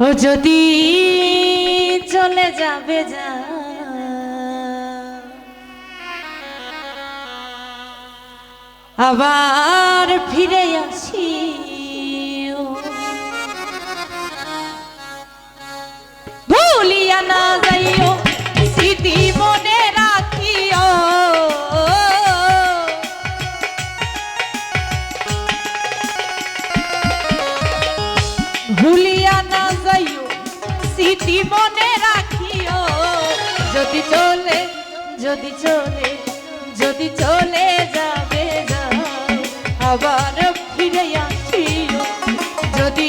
ও যদি চলে যাবে যা। আবার ফিরে আসি। ভুলিয়া না না যাইও, স্মৃতি মনে রাখিও। যদি চলে যদি চলে যদি চলে যাবে যাও, আবার ফিরে আসিও। যদি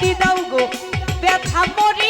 কি দাও গো। ব্যথা মরে